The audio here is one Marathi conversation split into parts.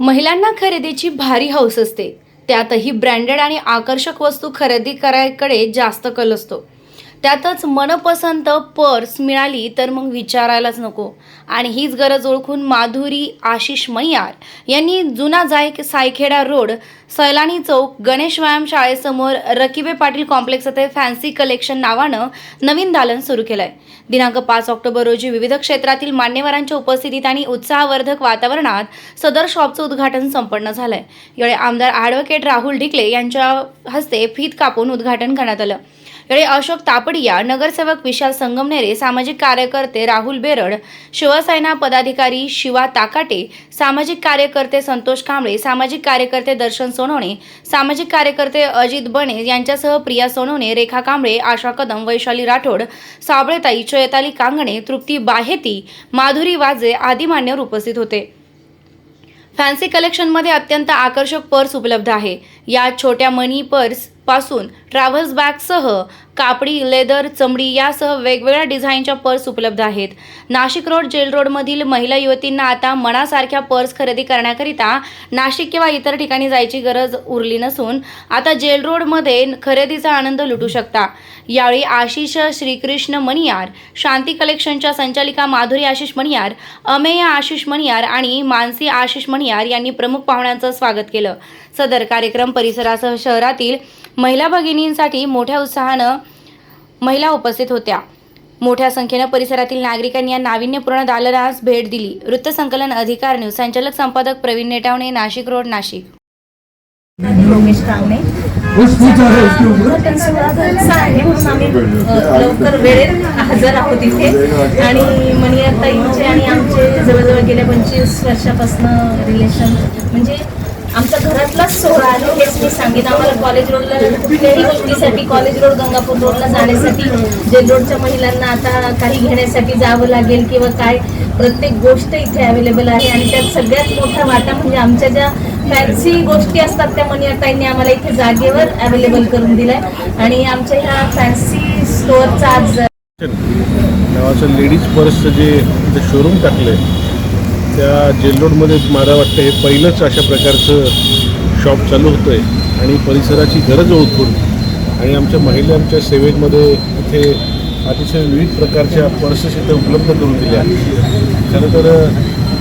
महिलांना खरेदीची भारी हौस असते. त्यातही ब्रँडेड आणि आकर्षक वस्तू खरेदी करायकडे जास्त कल असतो. त्यातच मनपसंत पर्स मिळाली तर मग विचारायलाच नको. आणि हीच गरज ओळखून माधुरी आशिष मय्यार यांनी जुना जाय सायखेडा रोड सैलानी चौक गणेश व्यायाम शाळेसमोर रकिबे पाटील कॉम्प्लेक्स येथे फॅन्सी कलेक्शन नावानं नवीन दालन सुरू केलंय. दिनांक पाच ऑक्टोबर रोजी विविध क्षेत्रातील मान्यवरांच्या उपस्थितीत आणि उत्साहवर्धक वातावरणात सदर शॉपचं उद्घाटन संपन्न झालंय. यावेळी आमदार ॲडव्होकेट राहुल ढिकले यांच्या हस्ते फीत कापून उद्घाटन करण्यात आलं. यावेळी अशोक तापडिया नगरसेवक विशाल संगमनेरे सामाजिक कार्यकर्ते राहुल बेरड शिवसेना पदाधिकारी शिवा ताकाटे सामाजिक कार्यकर्ते संतोष कांबळे सामाजिक कार्यकर्ते दर्शन सोनवणे सामाजिक कार्यकर्ते अजित बने यांच्यासह प्रिया सोनवणे रेखा कांबळे आशा कदम वैशाली राठोड साबळेताई चयताली कांगणे तृप्ती बाहेती माधुरी वाजे आदी मान्यवर उपस्थित होते. फॅन्सी कलेक्शनमध्ये अत्यंत आकर्षक पर्स उपलब्ध आहे. या छोट्या मनी पर्सपासून ट्रॅव्हल्स बॅगसह कापडी लेदर चमडी यासह वेगवेगळ्या डिझाईनच्या पर्स उपलब्ध आहेत. नाशिक रोड जेल रोडमधील महिला युवतींना आता मनासारख्या पर्स खरेदी करण्याकरिता नाशिक किंवा इतर ठिकाणी जायची गरज उरली नसून आता जेल रोडमध्ये खरेदीचा आनंद लुटू शकता. यावेळी आशिष श्रीकृष्ण मणियार शांती कलेक्शनच्या संचालिका माधुरी आशिष मणियार अमेय आशिष मणियार आणि मानसी आशिष मणियार यांनी प्रमुख पाहुण्यांचं स्वागत केलं. सदर कार्यक्रम परिसरासह शहरातील महिला भगिनींसाठी मोठ्या उत्साहानं महिला उपस्थित होत्या. मोठ्या संख्येनं परिसरातील नागरिकांनी या नाविन्यपूर्ण दालनास भेट दिली. वृत्तसंकलन अधिकार न्यूज. संचालक संपादक प्रवीण नेटावणे नाशिक रोड नाशिक. योगेश कांगणे आम्ही लवकर वेळेत हजर आहोत इथे. आणि मणियाताईंचे आणि आमचे जवळजवळ गेल्या पंचवीस वर्षापासून रिलेशन म्हणजे आमचा घरातलाच सोहळा आहे हेच मी सांगेन. आम्हाला कॉलेज रोडला कुठल्याही गोष्टीसाठी कॉलेज रोड गंगापूर रोडला जाण्यासाठी जेलरोडच्या महिलांना आता काही घेण्यासाठी जावं लागेल किंवा काय प्रत्येक गोष्ट इथे अवेलेबल आहे. आणि त्यात सगळ्यात मोठा वाटा म्हणजे आमच्या ज्या फॅन्सी गोष्टी असतात त्या मणियाताईंनी आम्हाला इथे जागेवर अवेलेबल करून दिलाय. आणि आमच्या ह्या फॅन्सी स्टोअरचा आज नावाचं लेडीज पर्सचं जे जे शोरूम टाकलं आहे त्या जेलरोडमध्ये मला वाटतं हे पहिलंच अशा प्रकारचं शॉप चालू होतं आहे आणि परिसराची गरज ओळखून आणि आमच्या महिलांच्या सेवेमध्ये इथे अतिशय विविध प्रकारच्या पर्सेस इथे उपलब्ध करून दिल्या. खरं तर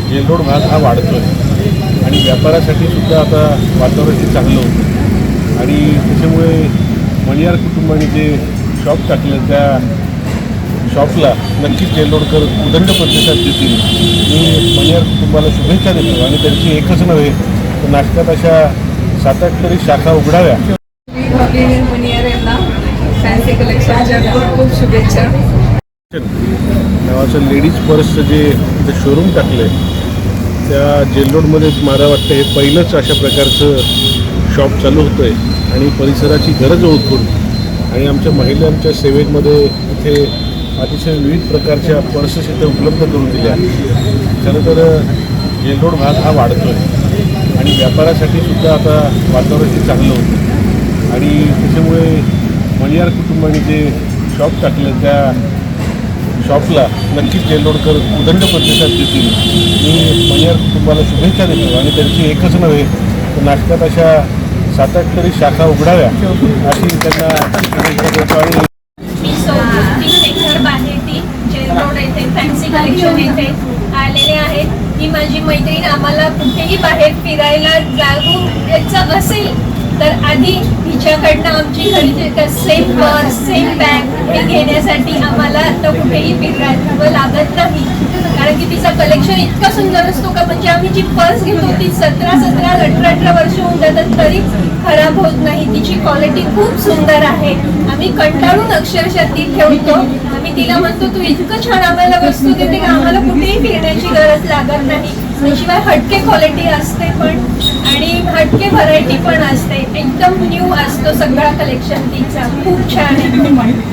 जेलरोड भाग हा वाढतो आहे आणि व्यापारासाठी सुद्धा आता वातावरण हे चांगलं होतं. आणि त्याच्यामुळे मणियार कुटुंबाने जे शॉप टाकलं त्या शॉपला नक्कीच जेलोडकर उदंड प्रतिसाद देतील. मी मनियार कुटुंबाला शुभेच्छा देतो आणि त्यांची एकच नव्हे तर नाशकात अशा सात आठ तरी शाखा उघडाव्या. भगिनी मुनियर यांना फॅन्सी कलेक्शनच्या खूप खूप शुभेच्छा. नावाचं लेडीज पर्सचं जे जे शोरूम टाकलं आहे त्या जेल रोडमध्ये मला वाटतं हे पहिलंच अशा प्रकारचं शॉप चालू होतं आहे आणि परिसराची गरज ओळखून आणि आमच्या महिलांच्या सेवेमध्ये इथे अतिशय विविध प्रकारच्या पर्सेस इथे उपलब्ध करून दिल्या. खरं तर जेल भाग हा वाढतो आहे आणि व्यापारासाठी सुद्धा आता वातावरण हे चांगलं होतं. आणि त्याच्यामुळे मणियार कुटुंबाने जे शॉप टाकलं त्या शॉपला नक्कीच जेलोडकर उदंड प्रतिसाद देतील. मी मणियार कुटुंबाला शुभेच्छा देतो. आणि त्यांची एकच नव्हे तर नाशकात अशा सात आठ तरी शाखा उघडाव्या अशी त्यांना शुभेच्छा देतो आणि मी सोबती शेखर बाहेती जेल रोड येथे फॅन्सी कलेक्शन येथे आलेले आहेत ही माझी मैत्रीण आम्हाला कुठेही बाहेर फिरायला जाऊन यायचं असेल तर आधी तुमच्याकडनं आमची खरेदी सेम पर्स सेम बॅग हे घेण्यासाठी आम्हाला आता कुठेही फिरायला लागत नाही. कारण की तिचं कलेक्शन इतकं सुंदर असतो का? म्हणजे आम्ही जी पर्स घेतो ती सतरा सतरा अठरा अठरा वर्ष होऊन जातात तरी खराब होत नाही. तिची क्वालिटी खूप सुंदर आहे. आम्ही कंटाळून अक्षरशः ती ठेवतो. आम्ही तिला म्हणतो तू इतकं छान आम्हाला वस्तू देते की? आम्हाला कुठेही फिरण्याची गरज लागत नाही. शिवाय हटके क्वालिटी असते पण हटके व्हरायटी पण असते. एकदम न्यू असतो सगळा कलेक्शन तिचा. खूप छान आहे.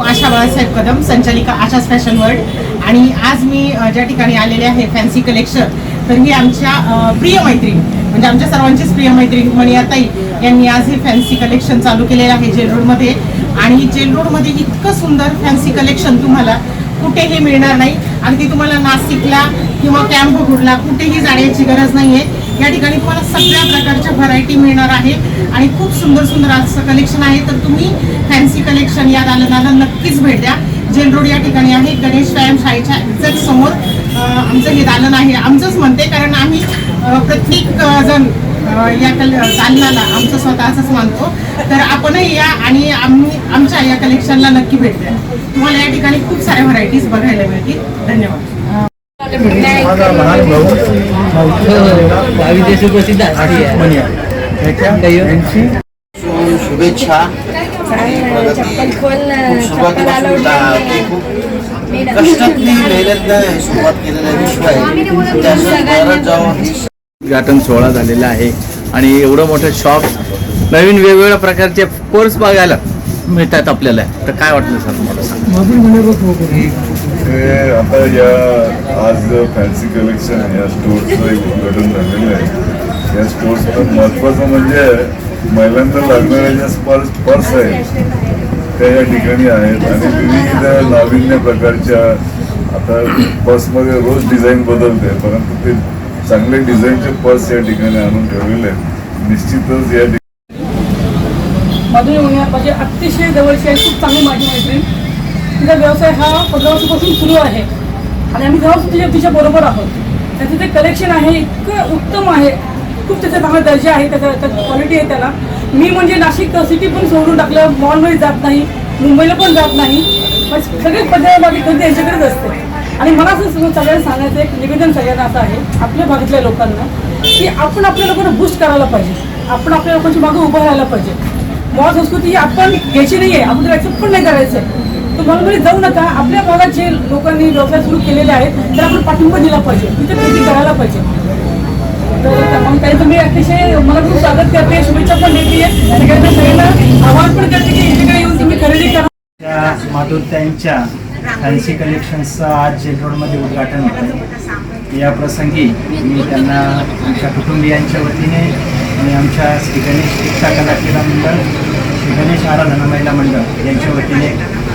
आशा बाळासाहेब कदम संचालिका आशाच फॅशन वर्ल्ड आणि आज मी ज्या ठिकाणी आलेले आहे फॅन्सी कलेक्शन तर ही आमच्या प्रिय मैत्रीण म्हणजे आमच्या सर्वांचीच प्रिय मैत्रीण मणियाताई यांनी आज हे फॅन्सी कलेक्शन चालू केलेलं आहे जेलरोडमध्ये आणि जेलरोडमध्ये इतकं सुंदर फॅन्सी कलेक्शन तुम्हाला कुठेही मिळणार नाही. अगदी तुम्हाला नाशिकला किंवा कॅम्पगुडला कुठेही जाण्याची गरज नाहीये. या ठिकाणी तुम्हाला सगळ्या प्रकारच्या व्हरायटी मिळणार आहे. आणि खूप सुंदर सुंदर असं कलेक्शन आहे. तर तुम्ही फॅन्सी कलेक्शन या दालनाला नक्कीच भेट द्या. जेल रोड या ठिकाणी आहे. गणेश व्यायाम शाळेच्या एक्झॅक्ट समोर आमचं हे दालन आहे. आमचंच म्हणते कारण आम्ही प्रत्येक जण या कल दालनाला आमचं स्वतःचंच मानतो. तर आपणही या आणि आम्ही आमच्या या कलेक्शनला नक्की भेट द्या. तुम्हाला या ठिकाणी खूप साऱ्या व्हरायटीज बघायला मिळतील. धन्यवाद. माझा लहान भाऊ प्रसिद्ध आहे शुभेच्छा. उद्घाटन सोहळा झालेला आहे आणि एवढं मोठं शॉप नवीन वेगवेगळ्या प्रकारचे कोर्स बघायला मिळतात आपल्याला. तर काय वाटलं सर तुम्हाला सांगा? हे आता या आज फॅन्सी कलेक्शन या स्टोर्सचं एक उद्घाटन झालेलं आहे. या स्टोर्सचं महत्त्वाचं म्हणजे महिलांना लागणाऱ्या ज्या पर्स पर्स आहेत त्या या ठिकाणी आहेत. आणि विविध नाविन्य प्रकारच्या आता पर्समध्ये रोज डिझाईन बदलते परंतु ते चांगले डिझाईनचे पर्स या ठिकाणी आणून ठेवलेले आहेत. निश्चितच या ठिकाणी म्हणजे अतिशय जवळची आहे खूप चांगली माझी मैत्रीण तिचा व्यवसाय हा पंधरा वर्षापासून सुरू आहे. आणि आम्ही जेव्हा तिच्या तिच्या बरोबर आहोत. त्याचं ते कलेक्शन आहे इतकं उत्तम आहे. खूप त्याचा चांगला दर्जा आहे त्याचा त्यात क्वालिटी आहे त्याला. मी म्हणजे नाशिक सिटी पण सोडून टाकलं मॉलमध्ये जात नाही मुंबईला पण जात नाही. पण सगळे पद्धती माझी खरेदी यांच्याकडेच असते. आणि मला असं सगळ्यांना सांगायचं एक निवेदन सगळ्यांना असं आहे आपल्या भागातल्या लोकांना की आपण आपल्या लोकांना बूस्ट करायला पाहिजे. आपण आपल्या लोकांच्या मागे उभं राहायला पाहिजे. मॉल संस्कृती ही आपण घ्यायची नाही आहे आपण ॲक्सेप्ट पण नाही करायचं आहे तर मॉलमध्ये म्हणजे जाऊ नका. आपल्या भागात जे लोकांनी व्यवसाय सुरू केलेले आहेत तर आपण पाठिंबा दिला पाहिजे. तिथे खरेदी करायला पाहिजे. तर काही तुम्ही अतिशय मला खूप स्वागत करते. शुभेच्छा पण देते. सगळ्यांना सगळ्यांना आवाहन पण करते की इकडे येऊन तुम्ही खरेदी करा. त्या माधुरताईंच्या फॅन्सी कलेक्शन्सचं आज जेल रोडमध्ये उद्घाटन होतं या प्रसंगी मी त्यांना आमच्या कुटुंबियांच्या वतीने आणि आमच्या श्री गणेश एकता कला क्रीडा मंडळ श्री गणेश आराधना महिला मंडळ यांच्या वतीने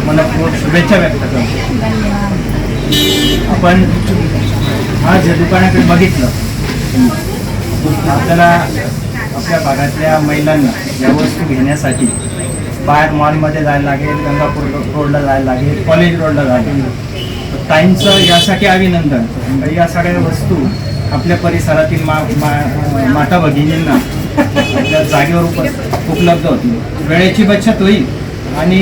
मनपूर्वक शुभेच्छा व्यक्त करतो. आपण आज या दुकानाकडे बघितलं आपल्याला आपल्या भागातल्या महिलांना या वस्तू घेण्यासाठी बाहेर मॉलमध्ये जायला लागेल गंगापूर रोडला जायला लागेल कॉलेज रोडला जायला लागेल. टाईमचं ताईंचं यासाठी अभिनंदन. म्हणजे या सगळ्या वस्तू आपल्या परिसरातील मा मा- माता भगिनींना जागेवर उपलब्ध होतील. वेळेची बचत होईल. आणि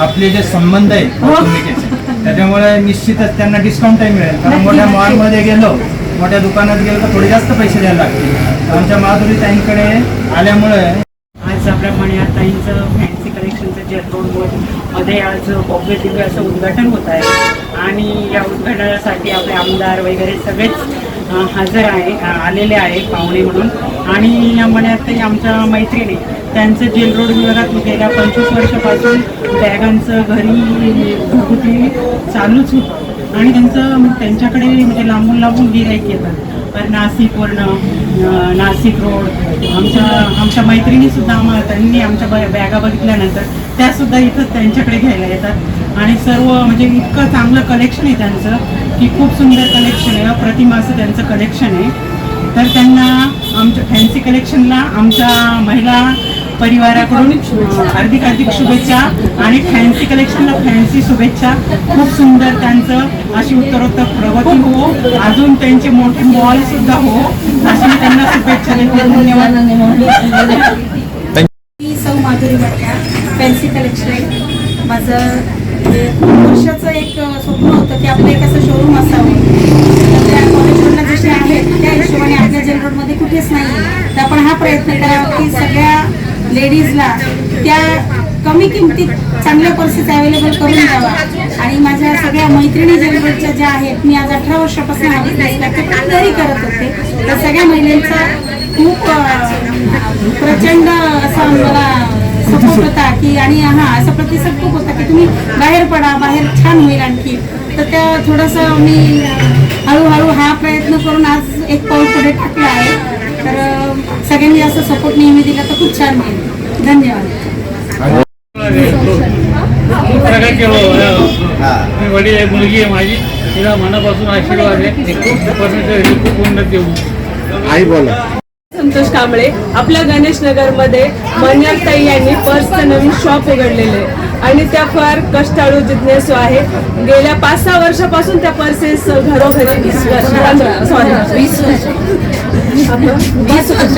आपले जे संबंध आहेत कौटुंबिकेचे त्याच्यामुळे निश्चितच त्यांना डिस्काउंटही मिळेल. कारण मोठ्या मॉलमध्ये गेलो मोठ्या दुकानात गेलो तर थोडे जास्त पैसे द्यायला लागतील. आमच्या माधुरी ताईंकडे आल्यामुळे आज आपल्या मणियाताईंचं फॅन्सी कलेक्शनचं जे मध्ये आज भव्य दिव्य असं उद्घाटन होत आहे. आणि या उद्घाटनासाठी आपले आमदार वगैरे सगळेच हजर आहे आलेले आहे पाहुणे म्हणून. आणि या आमच्या मैत्रिणी त्यांचं जेल रोड विभागात गेल्या पंचवीस वर्षापासून बॅगांचं घरी घरगुती चालूच होतं. आणि त्यांचं त्यांच्याकडे म्हणजे लांबून लांबून गिराईक येतात. तर नाशिकवरनं नाशिक रोड आमच्या आमच्या मैत्रिणीसुद्धा आम्हाला त्यांनी आमच्या ब बॅगा बघितल्यानंतर त्यासुद्धा इथं त्यांच्याकडे घ्यायला येतात. आणि सर्व म्हणजे इतकं चांगलं कलेक्शन आहे त्यांचं की खूप सुंदर कलेक्शन आहे. प्रतिमाचं त्यांचं कलेक्शन आहे. तर त्यांना आमच्या फॅन्सी कलेक्शनला आमच्या महिला परिवाराकडून हार्दिक हार्दिक शुभेच्छा आणि फॅन्सी कलेक्शनला फॅन्सी शुभेच्छा. खूप सुंदर त्यांचं अशी उत्तरोत्तर प्रगती हो. अजून त्यांचे मोठे मॉल सुद्धा हो. अशी मी त्यांना शुभेच्छा देते. धन्यवाद. मी सौ माधुरी भट्ट्या फॅन्सी कलेक्शन माझं म्हणजे वर्षाचं एक स्वप्न होतं की आपलं एक असं शोरूम असावं. तर त्या कॉलेज जसे आहेत त्या हिशोबाने आपल्या जनरलमध्ये कुठेच नाही तर आपण हा प्रयत्न करावा की सगळ्या लेडीजला त्या कमी किमतीत चांगल्या पर्सेस अवेलेबल करून द्यावा. आणि माझ्या सगळ्या मैत्रिणी जनरलच्या ज्या आहेत मी आज अठरा वर्षापासून हा बिझनेस करते करत होते. त्या सगळ्या महिलांचा खूप प्रचंड असा मला सपोर्ट होता की आणि हा असा प्रतिसाद खूप होता की तुम्ही बाहेर पडा बाहेर छान होईल आणखी. तर त्या थोडंसं मी हळूहळू हा प्रयत्न करून आज एक पाऊल पुढे टाकला आहे. तर सगळ्यांनी असं सपोर्ट नेहमी दिला तर खूप छान होईल. धन्यवाद. हा. मी वडील आहे मुलगी आहे माझी तिला मनापासून आशीर्वाद आहे खूप परमेश्वर खूप उन्नती होऊ आई बोला. संतोष कांबळे आपल्या गणेश नगरमध्ये मन्याताई यांनी पर्सचं नवीन शॉप उघडलेले आणि त्या फार कष्टाळू जिज्ञासू आहे. गेल्या पाच सहा वर्षापासून त्या पर्सेस घरोघरी सॉरी वीस वर्ष.